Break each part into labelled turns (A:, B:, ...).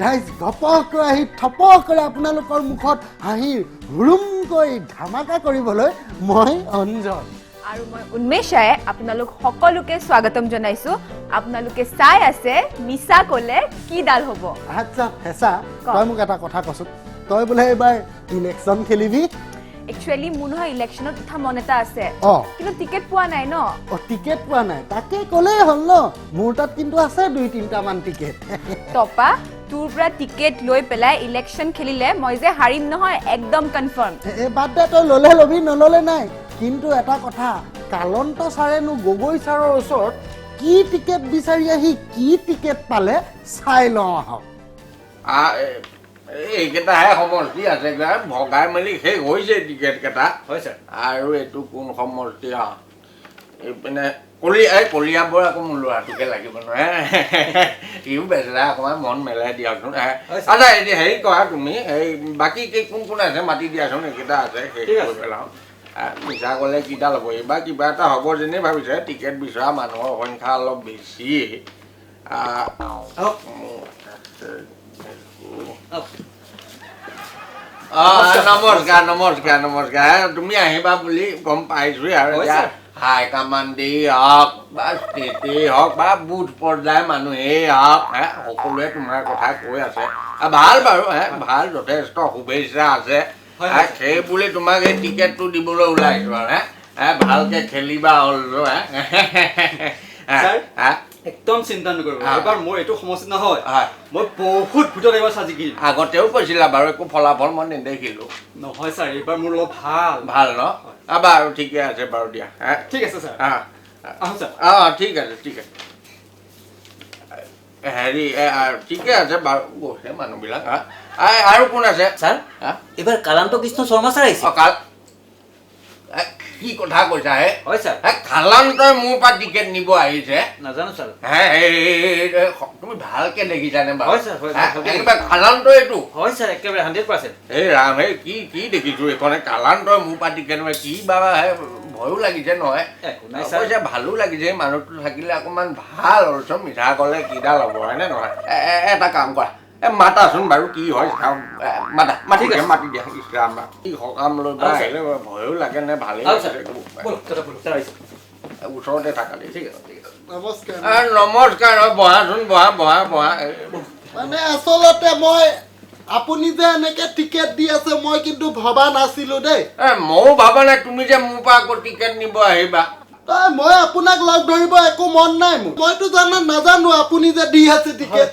A: ৰাইজ ঘপককৈ আহি থপকৰে আপোনালোকৰ মুখত হাঁহিৰ হুৰুমকৈ ধামাকা কৰিবলৈ মই অঞ্জন।
B: আৰু মই উন্মেষাই আপোনালোক সকলোকে স্বাগতম জনাইছো। আপোনালোকে চাই আছে মিছা ক'লে কিডাল হ'ব?
A: আচ্ছা ফেঁচা
B: ক।
A: তই মোক এটা কথা কচোন। তই বোলে এইবাৰ ইলেকশ্যন খেলিবি
B: একচুৱেলি মোৰ নহয় ইলেকশ্যনত উঠা মন এটা আছে।
A: অঁ।
B: কিন্তু টিকেট পোৱা নাই ন?
A: অঁ টিকেট পোৱা নাই। তাকে ক'লেই হ'ল ন? মোৰ তাত কিন্তু আছে দুই তিনিটামান টিকেট
B: টপা তোৰ পৰা টিকেট লৈ পেলাই ইলেকশ্যন খেলিলে মই যে হাৰিম নহয় একদম কনফাৰ্ম
A: বাদ দে তই ল'লে ল'বি নল'লে নাই। কিন্তু এটা কথা কালন্ত ছাৰেনো গগৈ ছাৰৰ ওচৰত কি টিকেট বিচাৰি আহি কি টিকেট পালে চাই লওঁ আহক।
C: এইকেইটাহে সমষ্টি আছে ভগাই মেলি শেষ হৈছে টিকেট কেইটা।
D: হয় ছাৰ
C: আৰু এইটো কোন সমষ্টি আ এইপিনে কলিয়া এই কলিয়াবোৰ আকৌ মোৰ ল'ৰাটোকে লাগিব নহয় ইও বেচেৰা অকণমান মন মেলাই দিয়কচোন
D: ছাৰ।
C: আচ্ছা এতিয়া হেৰি কৰা তুমি এই বাকী কোন কোন আছে মাতি দিয়াচোন এইকেইটা আছে শেষ কৰি। পেলাওঁ। মিছা ক'লে কিডাল হ'ব এইবাৰ কিবা এটা হ'ব যেনেই ভাবিছে টিকেট বিচৰা মানুহৰ সংখ্যা অলপ বেছি। অঁ নমস্কাৰ নমস্কাৰ নমস্কাৰ। তুমি আহিবা বুলি গম পাইছোঁৱে আৰু এতিয়া হাই কামাণ্ডেই হওক বা ষ্টেটেই হওক বা বুথ পৰ্যায়ৰ মানুহেই হওক হে সকলোৱে তোমাৰ কথা কৈ আছে। ভালো বাৰু হে ভালো যথেষ্ট শুভেচ্ছা আছে। সেই বুলি তোমাক এই টিকেটটো দিবলৈ ওলাইছোঁ আৰু হে। ভালকৈ খেলিবা হ'ল হে
D: একদম চিন্তা নকৰিব। এবাৰ মোৰ এইটো সমষ্টি নহয়।
C: হয়।
D: মই বহুত ভোটত এইবাৰ চাজিকিম
C: আগতেও কৈছিলা বাৰু একো ফলাফল মই নেদেখিলোঁ।
D: নহয় ছাৰ এইবাৰ মোৰ অলপ ভালো।
C: ভালো ন? বাৰু ঠিকে আছে বাৰু দিয়া। হে
D: ঠিক আছে ছাৰ।
C: আহ।
D: ছাৰ।
C: অঁ ঠিক আছে ঠিক আছে। হেৰি এ, ঠিকে আছে বাৰু। গৈছে মানুহবিলাক হা আৰু কোন আছে?
E: ছাৰ
C: হা?
E: এইবাৰ কালান্ত কৃষ্ণ শৰ্মা ছাৰ আহিছে।
C: কি কথা কৈছা হে?
E: হয় ছাৰ।
C: হে, কালান্তই মোৰ পৰা টিকেট নিব আহিছে।
E: নাজানো ছাৰ।
C: হে তুমি ভালকে দেখিছানে বাৰু?
E: হয়, ছাৰ, হয়,
C: একেবাৰে কালান্ত এইটো?
E: হয় ছাৰ একেবাৰে হাণ্ড্ৰেড পাৰ্চেণ্ট।
C: এই ৰাম হে কি কি দেখিছো এইখনে কালান্তই মোৰ পৰা টিকেট কি বা হে ভয়ো লাগিছে নহয়। অৱশ্যে ভালো লাগিছে মানুহটো থাকিলে অকণমান ভালো। অলছ মিঠা ক'লে কিডাল হ'ব হয়নে নহয়? এটা কাম কৰা। এ মাতাচোন বাৰু কি হয় চাওঁ। মাতা মাতি দিয়া। মাতি দিয়া ইছৰাম কি সকাম লৈ বা আহিলে ভয়ো লাগে নে ভালেই
E: আহিছে
C: ওচৰতে থাকা দেই
E: ঠিক আছে
A: নমস্কাৰ।
C: নমস্কাৰ অ, বহাচোন বহা বহা বহা
A: মানে আচলতে মই আপুনি যে এনেকে টিকেট দি আছে মই কিন্তু ভবা নাছিলো দেই।
C: এ, ময়ো ভাবা নাই তুমি যে মোৰ পৰা আকৌ টিকেট নিব আহিবা।
A: মই আপোনাক লগ ধৰিব একো মন নাই মোৰ। মইতো জানা নাজানো আপুনি যে দি আছে টিকেট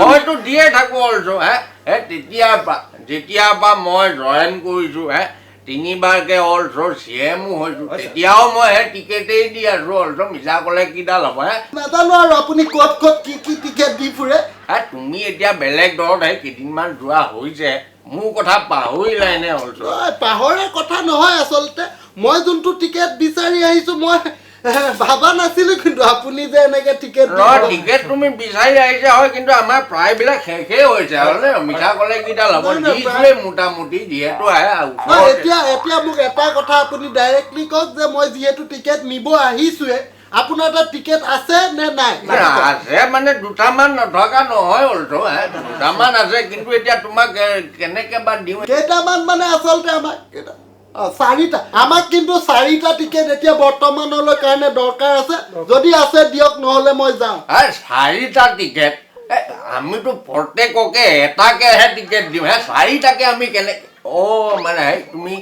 A: মইতো
C: দিয়ে থাকো অলছো হে হে তেতিয়াৰ পৰা যেতিয়াৰ পৰা মই জইন কৰিছো হে তিনিবাৰকে অলছো চি এমো হৈছো তেতিয়াও মই হে টিকেটেই দি আছো অলছো মিছা ক'লে কিডাল হ'ব হে।
A: নাজানো আৰু আপুনি ক'ত ক'ত কি কি টিকেট দি ফুৰে।
C: হে তুমি এতিয়া বেলেগ দলত হে কেইদিনমান যোৱা হৈছে মোৰ কথা পাহৰিলাই নে অলছো
A: পাহৰা কথা নহয় আচলতে। মই যোনটো টিকেট বিচাৰি আহিছো মই ভাবা নাছিলো কিন্তু আপুনি যে এনেকে টিকেট
C: টিকেট তুমি বিচাৰি আহিছা হয় কিন্তু আমাৰ প্ৰায়বিলাক শেষেই হৈছে হয়নে? মিছা ক'লে হ'ব
A: নাই, নাই,
C: মোটামুটি যিহেতু আহে
A: এতিয়া এতিয়া মোক এটা কথা আপুনি ডাইৰেক্টলি কওক যে মই যিহেতু টিকেট নিব আহিছোৱে আপোনাৰ তাত টিকেট আছে নে নাই?
C: আছে মানে দুটামান নথকা নহয় অলছো হে দুটামান আছে কিন্তু এতিয়া তোমাক কেনেকে বা দিওঁ?
A: কেইটামান মানে আচলতে আমাক কেইটা- অ, চাৰিটা। আমাক কিন্তু চাৰিটা টিকেট এতিয়া বৰ্তমানলৈ কাৰণে দৰকাৰ আছে। যদি আছে দিয়ক নহ'লে মই যাওঁ
C: চাৰিটা টিকেট আমিতো প্ৰত্যেককে এটাকেহে টিকেট দিওঁ। হে চাৰিটাকে আমি কেনেকে অ' মানে তুমি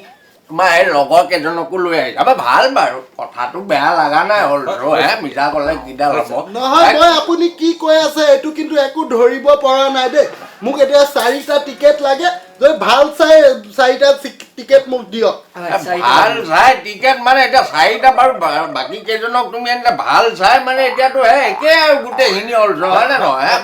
C: তোমাৰ এই লগৰ কেইজনকো লৈ আহিছা। বা ভালো বাৰু। কথাটো বেয়া লগা নাই অলছো হে মিছা ক'লে কিডাল হ'ব।
A: নহয় মই আপুনি কি কৈ আছে এইটো কিন্তু একো ধৰিব পৰা নাই দেই। মোক এতিয়া চাৰিটা টিকেট লাগে। ভালো চাই চাৰিটা টিকেট মোক দিয়ক।
C: ভালো চাই টিকেট মানে এতিয়া চাৰিটা বাৰু বাকী কেইজনক তুমি এনেকৈ ভালো চাই মানে এতিয়াতো হে একে আৰু গোটেইখিনি অলছ হয় নে নহয়? হে,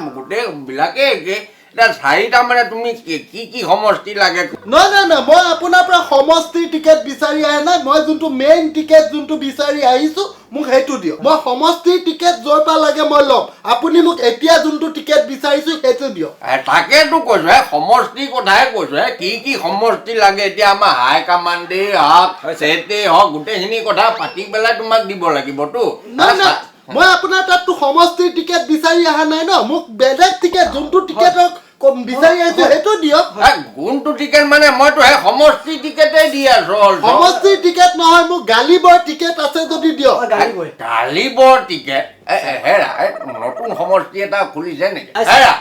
C: একেই একে। এতিয়া চাৰিটা মানে তুমি কি কি সমষ্টি লাগে?
A: নহয় নহয় নহয় মই আপোনাৰ পৰা সমষ্টিৰ টিকেট বিচাৰি অহা নাই মই যোনটো মেইন টিকেট যোনটো বিচাৰি আহিছো মোক সেইটো দিয়ক। মই সমষ্টিৰ টিকেট য'ৰ পৰা লাগে মই ল'ম। আপুনি মোক এতিয়া যোনটো টিকেট বিচাৰিছো সেইটো দিয়ক।
C: তাকেতো কৈছো হে সমষ্টিৰ কথাহে কৈছো হে কি কি সমষ্টি লাগে এতিয়া আমাৰ হাই কামাণ্ডেই হওক। ছেটেই হওক গোটেইখিনি কথা পাতি পেলাই তোমাক দিব লাগিবতো।
A: মই আপোনাৰ তাততো সমষ্টিৰ টিকেট বিচাৰি অহা নাই ন মোক বেলেগ টিকেট যোনটো টিকেটৰ কম- বিচাৰি আহিছো সেইটো দিয়ক।
C: কোনটো টিকেট মানে মইতো সেই সমষ্টি টিকেটেই দি আছো অলপ।
A: টিকেট নহয় মোক গালিবৰ টিকেট আছে যদি দিয়ক।
C: গালিবৰ টিকেট? হেৰা নতুন সমষ্টি এটা খুলিছে নেকি? হেৰা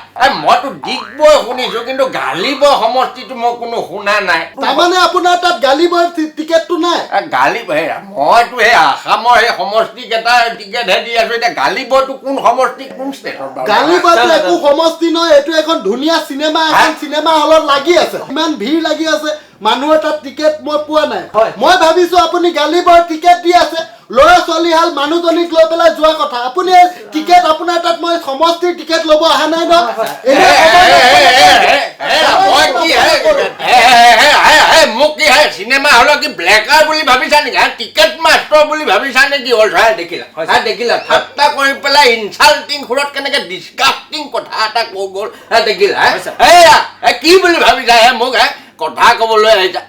C: মইতো ডিগবৈ শুনিছো কিন্তু গালিবৰ সমষ্টিটো মই কোনো শুনা নাই।
A: তাৰমানে আপোনাৰ তাত গালিবৰ টিকেটটো নাই?
C: এ, গালি হেৰা মইতো সেই আসামৰ সেই সমষ্টি কেইটা টিকেটহে দি আছো এতিয়া গালিবৰটো কোন সমষ্টি কোন ষ্টেটত বাৰু?
A: একো সমষ্টি নহয় এইটো এখন ধুনীয়া চিনেমা এখন চিনেমা হলত লাগি আছে। ইমান ভিৰ লাগি আছে। মানুহৰ তাত টিকেট মই পোৱা নাই। মই ভাবিছো আপুনি গালিবৰ টিকেট দি আছে ল'ৰা ছোৱালী হাল মানুহজনীক লৈ পেলাই যোৱা কথা। আপুনি টিকেট আপোনাৰ তাত মই সমষ্টিৰ টিকেট ল'ব অহা নাই
C: মোক কি হে চিনেমা হলত কি ব্লেকাৰ বুলি ভাবিছা নেকি? টিকেট মাষ্টৰ বুলি ভাবিছা নেকি? অল চাই দেখিলা। হা দেখিলা ঠাট্টা কৰি পেলাই ইনচাল্টিং সুৰত কেনেকে ডিছকাষ্টিং কথা এটা কৈ গ'ল। হা দেখিলা? এয়া এ, কি বুলি ভাবিছা হে মোক হে? কথা ক'বলৈ আহিছা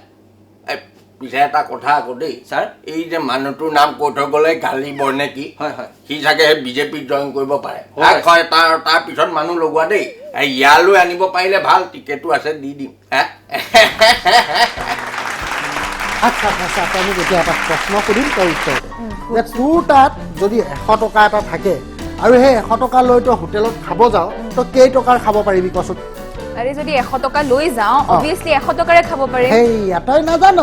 C: এ, পিছে এটা কথা আকৌ দেই
E: ছাৰ
C: এই যে মানুহটোৰ নাম কৈ থৈ গ'লে গালি বৰ নে কি?
E: হয় হয়।
C: সি চাগে সেই বিজেপিত জইন কৰিব পাৰে।
E: হয়।
C: তাৰ তাৰ পিছত মানুহ লগোৱা দেই। ইয়ালৈ আনিব পাৰিলে ভালো টিকেটো আছে দি দিম। হে?
A: আচ্ছা আচ্ছা আচ্ছা তই মোক এতিয়া এটা প্ৰশ্ন সুধিম তই উত্তৰ যে তোৰ তাত যদি এশ টকা এটা থাকে আৰু সেই এশ টকা লৈ তই হোটেলত খাব যাওঁ তই কেই টকাৰ খাব পাৰিবি কচোন?
B: আৰে যদি এশ টকা লৈ যাওঁ
A: অ।
B: অভিয়াছলি এশ টকাৰে খাব পাৰে
A: সেইয়া তই নাজান।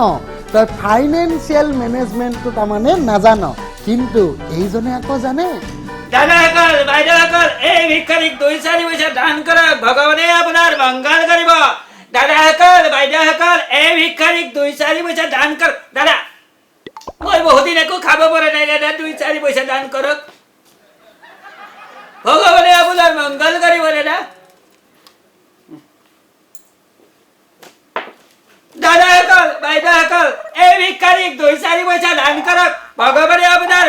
A: তই ফাইনেন্সিয়েল মেনেজমেণ্টটো তাৰমানে নাজান। কিন্তু এইজনে আকৌ জানে।
E: দাদাসকল বাইদেউসকল এই ভিক্ষাৰীক দুই চাৰি পইচা দান কৰক। ভগৱানে আপোনাৰ মংগল কৰিব। দাদাসকল বাইদেউসকল এই ভিক্ষাৰীক দুই চাৰি পইচা দান কৰক। দাদা মই বহুদিন একো খাব পৰা নাই দাদা দুই চাৰি পইচা দান কৰক। ভগৱানে আপোনাৰ মংগল কৰিব দাদা। পইচা দান কৰক ভগৱানে আপোনাৰ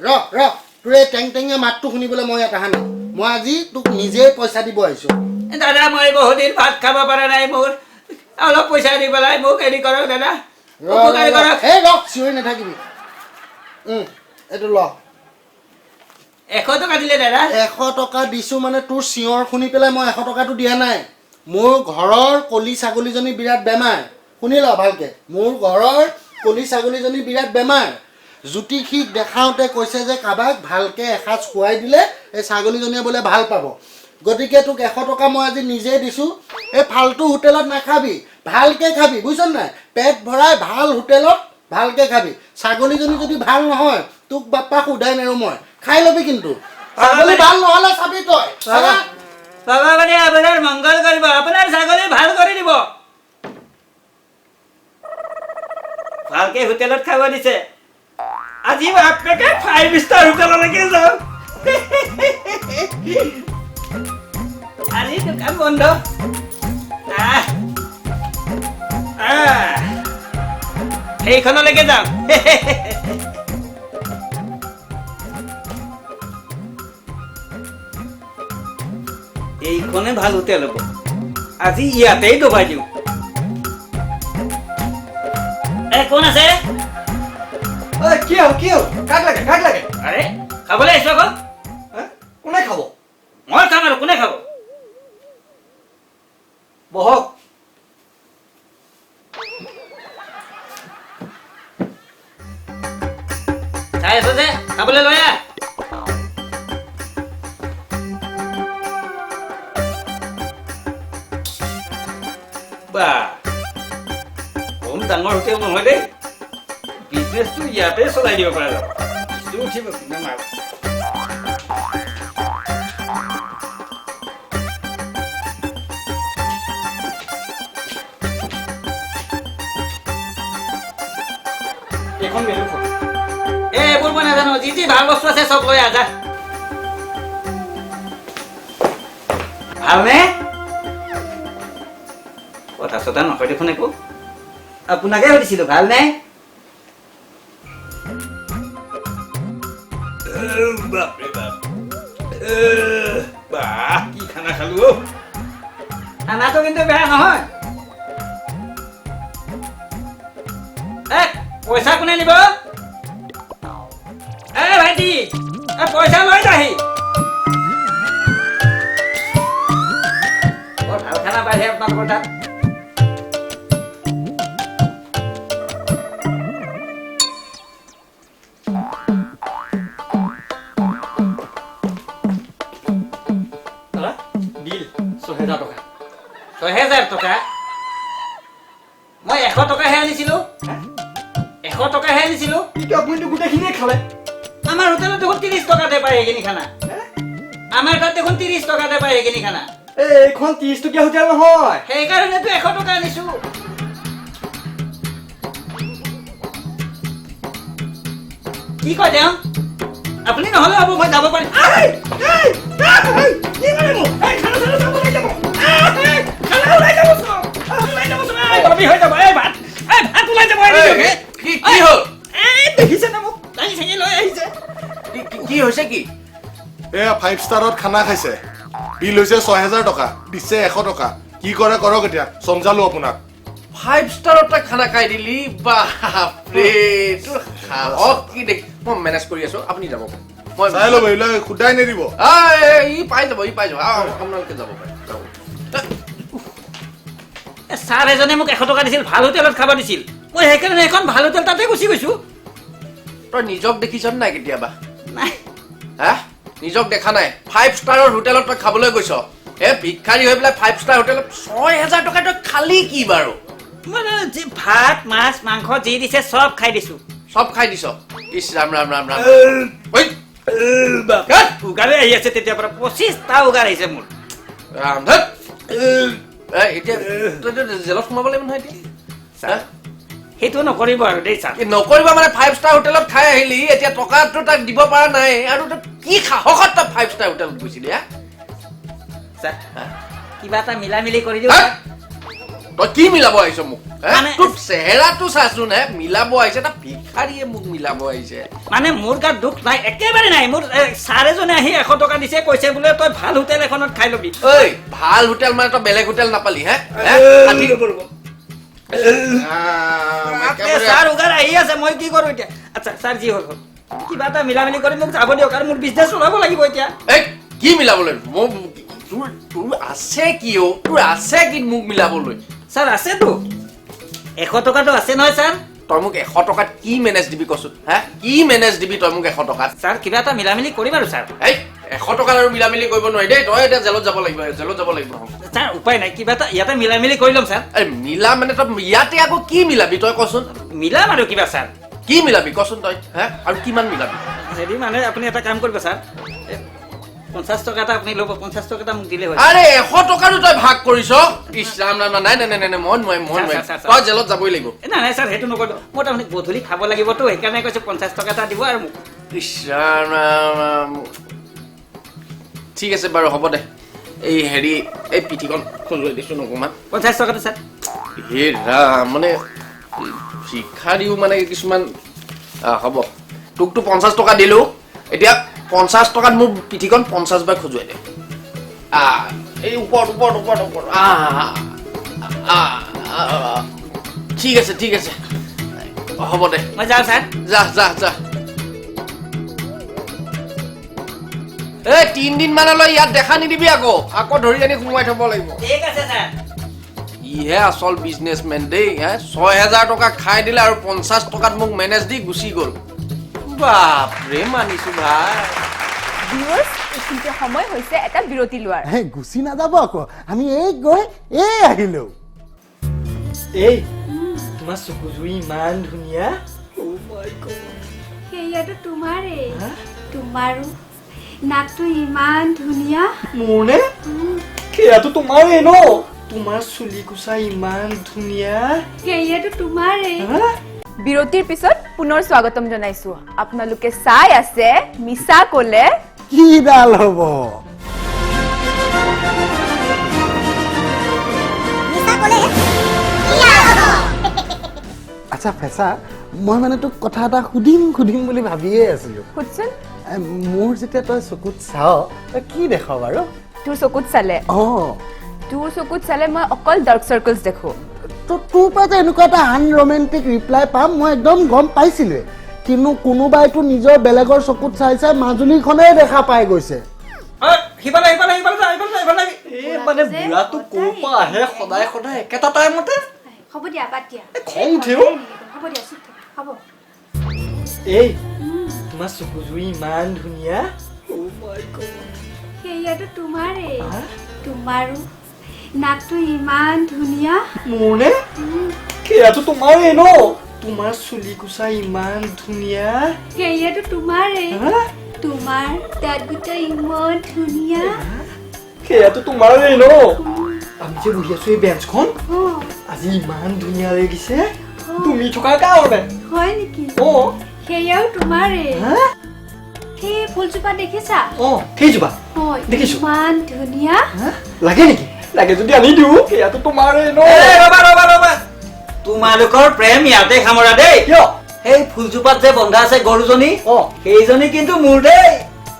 A: ৰ ৰ তোৰ এই টেং টেঙীয়া মাতটো শুনিবলৈ মই ইয়াত অহা নাই মই আজি তোক নিজেই পইচা দিব আহিছো
E: দাদা মই বহুত দিন ভাত খাব পৰা নাই মোৰ অলপ পইচা দি পেলাই মোক হেৰি কৰক দাদা
A: ৰ,
E: উপকাৰ
A: ৰ, ৰ।
E: কৰক
A: এই ৰ চিঞৰি নাথাকিবি উম, এইটো ল
E: এশ টকা দিলে দাদা
A: এশ টকা দিছো মানে তোৰ চিঞৰ শুনি পেলাই মই এশ টকাটো দিয়া নাই মোৰ ঘৰৰ কলি ছাগলীজনী বিৰাট বেমাৰ শুনি ল ভালকে? মোৰ ঘৰৰ কলি ছাগলীজনী বিৰাট বেমাৰ। জ্যোতিষীক দেখাওঁতে কৈছে যে কাৰোবাক ভালকে এসাঁজ খুৱাই দিলে এই ছাগলীজনীয়ে বোলে ভালো পাব। গতিকে তোক এশ টকা মই আজি নিজেই দিছোঁ। এই ফাল্টু হোটেলত নাখাবি ভালকে খাবি বুজিছ নাই? পেট ভৰাই ভালো হোটেলত ভালকে খাবি। ছাগলীজনী যদি ভালো নহয় তোক বাপ্পাক সোধাই নেৰো মই। খাই ল'বি কিন্তু। ছাগলী ভালো নহ'লে চাবি তই।
E: বাবা ভগৱানে আপোনাৰ মংগল কৰিব আপোনাৰ ছাগলী ভালো কৰি দিব। ভালকে হোটেলত খাব দিছে। আজি বাপেকে ফাইভ ষ্টাৰ হোটেললৈকে যাওঁ আজি দোকান বন্ধ। সেইখনলৈকে যাওঁ এইখনে ভালো হোটেল হ'ব। আজি ইয়াতেই ডবাই দিওঁ। কোন আছে?
D: কি হ'ল কি হ'ল? কাক লাগে কাক লাগে?
E: আৰে খাবলৈ আহিছো গো
D: হা? কোনে খাব?
E: মই খাম আৰু কোনে খাব?
D: বহক।
E: নাজানো যি যি ভাল বস্তু আছে চব লৈ আহ যা ভালনে কথা চথা নকয় দেখোন একো আপোনাকে সুধিছিলো ভালনে cái bé নহয় এ পইচা কোনে নিব এ ভাইটি এ পইচা লৈ যাহি বৰ ভাল খানা পাইছে আপোনালোকৰ তাত ছহেজাৰ টকা? মই এশ টকাহে আনিছিলো। এশ টকাহে আনিছিলো।
D: কিন্তু আপুনিতো গোটেইখিনিয়ে খালে।
E: আমাৰ হোটেলত দেখোন ত্ৰিশ টকাতে পায় সেইখিনি খানা। আমাৰ তাত দেখোন ত্ৰিশ টকাতে পায় সেইখিনি খানা।
D: এই এইখন ত্ৰিছ টকীয়া হোটেল নহয়।
E: সেইকাৰণেতো এশ টকা আনিছো। কি কয় তেওঁ? আপুনি নহ'লে হ'ব মই যাব পাৰিম। ওলাই যাব। আই, খানা ওলাই যাব চব। ওলাই যাব চব। এই, বমি হৈ যাব। এই, ভাত, এই, ভাত ওলাই যাব। এই,
C: এই,
E: এই,
C: কি কি হ'ল
E: এই, দেখিছে নে মোক দাঙি চাঙি লৈ আহিছে
C: কি- কি- কি হৈছে কি
F: এয়া ফাইভ ষ্টাৰত খানা খাইছে বিল হৈছে ছয় হেজাৰ টকা দিছে এশ টকা কি কৰে কৰক এতিয়া চমজালো আপোনাক
C: ফাইভ ষ্টাৰত তই খানা খাই দিলি বাপৰে তোৰ সাহস কি দেখ মই মেনেজ কৰি আছো আপুনি যাব মই
F: চাই ল'ব এইবিলাক সোধাই নিদিব
C: ই পাই যাব ই পাই যাব আপোনালোকে যাব পাৰে
E: ছাৰ এজনে মোক এশ টকা দিছিল ভালো হোটেলত খাব দিছিল। মই সেইকাৰণে এখন ভালো হোটেল তাতে গুচি গৈছো।
C: তই নিজক দেখিছ নাই কেতিয়াবা?
E: নাই।
C: হা? নিজক দেখা নাই। ফাইভ ষ্টাৰৰ হোটেলত তই খাবলৈ গৈছ। এ ভিক্ষাৰী হৈ পেলাই ফাইভ ষ্টাৰ হোটেলত ছয় হেজাৰ টকা তই খালি কি বাৰু?
E: মানে যি ভাত মাছ মাংস যি দিছে চব খাই দিছো।
C: চব খাই দিছ। ইছ ৰাম ৰাম ৰাম ৰাম।
E: উগাৰে আহি আছে তেতিয়াৰ পৰা। পঁচিছটা উগাৰ আহিছে মোৰ।
C: ৰাম ধেৎ। এতিয়া জেলত সোমাব লাগিব নহয় এতিয়া?
E: সেইটো নকৰিব আৰু দেই ছাৰ
C: নকৰিবা মানে ফাইভ ষ্টাৰ হোটেলত খাই আহিলি এতিয়া টকাটো তাক দিব পৰা নাই আৰু কি সাহসত তই ফাইভ ষ্টাৰ হোটেলত গৈছিলি হা
E: কিবা এটা মিলা মিলি কৰি দিওঁ? ছাৰ।
C: তই কি মিলাব আহিছ মোক তোৰ চেহেৰাটো চাচোন হে মিলাব আহিছে এটা ভিক্ষাৰীয়ে মোক মিলাব আহিছে।
E: মানে মোৰ গাত দুখ নাই একেবাৰে নাই। মোৰ ছাৰ এজনে আহি এশ টকা দিছে কৈছে বোলে তই ভাল হোটেল এখনত খাই ল'বি।
C: ঐ ভাল হোটেল মানে তই বেলেগ হোটেল নাপালি হে?
E: ছাৰ উগাৰ আহি আছে মই কি কৰোঁ এতিয়া? আচ্ছা ছাৰ যি হ'ল হ'ল। কিবা এটা মিলা মিলি কৰি মোক যাব দিয়ক আৰু মোৰ বিজনেছ চলাব লাগিব এতিয়া।
C: এই কি মিলাবলৈ? মোক তোৰ তোৰ আছে কি অ তোৰ আছে কি মোক মিলাবলৈ?
E: ছাৰ আছেতো। এশ টকাটো আছে নহয় ছাৰ?
C: তই মোক এশ টকাত কি মেনেজ দিবি কচোন হা? কি মেনেজ দিবি তই মোক এশ টকাত?
E: ছাৰ কিবা এটা মিলা মিলি কৰিম আৰু ছাৰ।
C: এই এশ টকাত আৰু মিলা মিলি কৰিব নোৱাৰি দেই তই এতিয়া জেলত যাব লাগিব জেলত যাব লাগিব।
E: ছাৰ উপায় নাই কিবা এটা ইয়াতে মিলা মিলি কৰি ল'ম ছাৰ।
C: এই মিলা মানে তই ইয়াতে আকৌ কি মিলাবি তই কচোন?
E: মিলাম আৰু কিবা ছাৰ।
C: কি মিলাবি কচোন তই হা? আৰু কিমান মিলাবি?
E: হেৰি মানে আপুনি এটা কাম কৰিব ছাৰ পঞ্চাছ টকা এটা আপুনি ল'ব পঞ্চাছ টকা এটা মোক দিলে হয়
C: আৰে এশ টকাটো তই ভাগ কৰিছ? ইছ ৰাম নাই নাই নাই নাই মই নোৱাৰিম মই নোৱাৰিম
E: চা।
C: তই জেলত যাবই লাগিব।
E: নাই নাই ছাৰ সেইটো নকৰিব। মই তাৰমানে গধূলি খাব লাগিবতো সেইকাৰণে কৈছোঁ পঞ্চাছ টকা এটা দিব আৰু মোক।
C: ইছ ৰাম ঠিক আছে বাৰু হ'ব দে। এই হেৰি এই পিঠিখন খজুৱাই দিছোঁ অকণমান।
E: পঞ্চাছ টকাটো ছাৰ।
C: হে ৰাম মানে শিক্ষাৰীও মানে কিছুমান। হ'ব। তোকতো পঞ্চাছ টকা দিলোঁ। এতিয়া পঞ্চাছ টকাত মোৰ পিঠিখন পঞ্চাছ বাৰ খজুৱাই দে এই ওপৰত ওপৰত ওপৰত ওপৰত। ঠিক আছে ঠিক আছে। হ'ব দে।
E: মই যাওঁ ছাৰ।
C: যা যা যা। এই তিনদিন মানলৈ ইয়াত দেখা নিদিবি আকৌ। আকৌ ধৰি আনি সোমোৱাই থব লাগিব।
E: ঠিক আছে ছাৰ।
C: ইহে আচল বিজনেছমেন দেই ছয় হেজাৰ টকা খাই দিলে আৰু পঞ্চাছ টকাত মোক মেনেজ দি গুচি গ'ল। বাপৰে মানিছো ভাই।
B: ভিউৱাৰ্ছ এইখিনিতে সময় হৈছে এটা বিৰতি লোৱাৰ।
A: হে গুচি নাযাব আকৌ। আমি এই গৈ এই আহিলো।
D: এই তোমাৰ চকুযোৰী ইমান ধুনীয়া। Oh.
G: সেয়াটো তোমাৰেই তোমাৰো। নাকটো ইমান ধুনীয়া।
D: মোৰনে? সেয়াটো তোমাৰেই ন? তোমাৰ চুলি কোচা ইমান ধুনীয়া।
G: সেয়াটো তোমাৰেই
D: হা?
B: বিৰতিৰ পিছত পুনৰ স্বাগতম জনাইছো। আপোনালোকে চাই আছে মিছা কলে
A: কিডাল হ'ব? আচ্ছা ফেঁচা মই মানে তোক কথা এটা সুধিম সুধিম বুলি ভাবিয়ে আছিলো।
B: সুধচোন।
A: মোৰ যেতিয়া তই চকুত চাৱ তই কি দেখ বাৰু?
B: তোৰ চকুত চালে।
A: অঁ।
B: তোৰ চকুত চালে মই অকল ডাৰ্ক চাৰ্কলছ দেখো
A: তো তোৰ পৰা যে এনেকুৱা এটা আনৰমেণ্টিক ৰিপ্লাই পাম মই একদম গম পাইছিলোৱে কিন্তু কোনোবাইতো নিজৰ বেলেগৰ চকুত চাই চাই মাজুলীখনেই দেখা পাই গৈছে
E: অ, সিফালে সিফালে সিফালে যা, সিফালে যা, সিফালে যা।
D: এই মানে বুঢ়াটো ক'ৰ পৰা আহে সদায় সদায় একেটা টাইমতে
G: হ'ব দিয়া বাদ দিয়া।
D: খং উঠে
G: হ'ব দিয়া চুপ হ'ব।
D: এই তোমাৰ চকুযোৰি ইমান ধুনীয়া?
G: তোমাৰো নাকটো ইমান ধুনীয়া
D: মোৰ নে সেয়াটো তোমাৰেই ন তোমাৰ চুলি কোচা ইমান ধুনীয়া
G: সেয়াটো তোমাৰেই
D: হা?
G: তোমাৰ দাঁত গোটা ইমান ধুনীয়া
D: সেয়াটো তোমাৰেই ন আমি যে বহি আছো এই বেঞ্চখন আজি ইমান ধুনীয়া লাগিছে তুমি থকাৰ কাৰণে
G: হয় নেকি
D: অঁ
G: সেয়াও তোমাৰেই
D: হা?
G: সেই ফুলজোপা দেখিছা
D: অঁ সেইজোপা দেখিছো।
G: ইমান ধুনীয়া?
D: লাগে নেকি লাগে যদি আনি দিওঁ সেয়াটো তোমাৰেই ন।
E: এ, ৰ'বা ৰ'বা ৰ'বা। তোমালোকৰ প্ৰেম ইয়াতে সামৰা দেই।
D: কিয়?
E: সেই ফুলজোপাত যে বন্ধা আছে গৰুজনী
D: অঁ।
E: সেইজনী কিন্তু মোৰ দেই।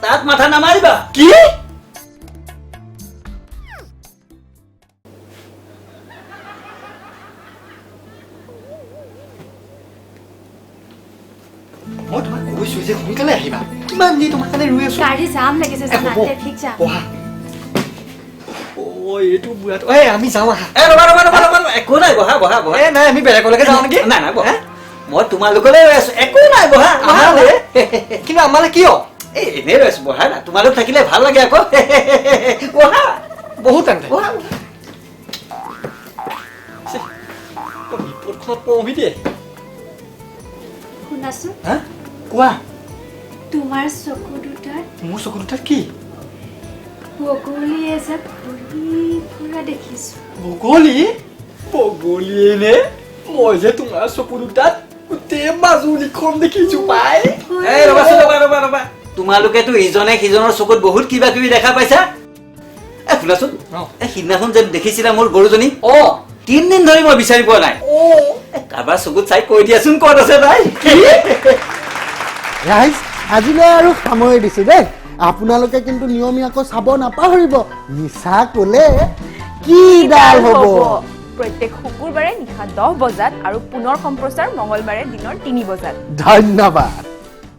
E: তাত মাথা নামাৰিবা।
D: কি? মই তোমাক কৈছো যে সোনকালে আহিবা। কিমান দেৰি তোমাৰ কাৰণে ৰৈ আছো।
G: গাড়ী জাম লাগিছে
D: এ, অ এইটো বুঢ়াটো এই আমি যাওঁ আহা।
E: এ ৰ'বা ৰ'বা ৰ'বা ৰ'বা। একো নাই বহা বহা বহা।
D: এ নাই আমি বেলেগলৈকে যাওঁ নেকি?
E: নাই নাই বহা। মই তোমালোকলৈ ৰৈ আছো। একো নাই বহা বহা
D: আমালে? কিন্তু আমালে কিয়?
E: এই এনেই ৰৈ আছো বহা না। তোমালোক থাকিলে ভাল লাগে আকৌ। বহা।
D: বহুত টান
E: বহা।
D: বিপদখনত পৰহি দেই
G: শুনাচোন।
D: হা? কোৱা?
G: তোমাৰ চকু দুটাত
D: মোৰ চকু দুটাত কি?
G: বগলী এজাক ঘূৰি ফুৰা দেখিছো।
D: বগলী বগলীয়ে নে মই যে তোমাৰ চকু দুটাত গোটেই মাজুলীখন দেখিছো পাই।
E: এই ৰ'বাচোন ৰ'বা ৰ'বা ৰ'বা। তোমালোকেতো ইজনে সিজনৰ চকুত বহুত কিবা কিবি দেখা পাইছা? এ শুনাচোন
D: অ।
E: এই সিদিনাখন যে দেখিছিলা মোৰ গৰুজনী?
D: অ।
E: তিনদিন ধৰি মই বিচাৰি পোৱা নাই। এ, কাৰোবাৰ চকুত চাই কৈ দিয়াচোন ক'ত আছে তাই।
A: ৰাইজ আজিলৈ আৰু সামৰি দিছোঁ দেই। আপোনালোকে কিন্তু নিয়মীয়াকৈ চাব নাপাহৰিব। মিছা ক'লে কিডাল হ'ব?
B: প্ৰত্যেক শুকুৰবাৰে নিশা দহ বজাত আৰু পুনৰ সম্প্ৰচাৰ মঙলবাৰে দিনৰ তিনি বজাত।
A: ধন্যবাদ।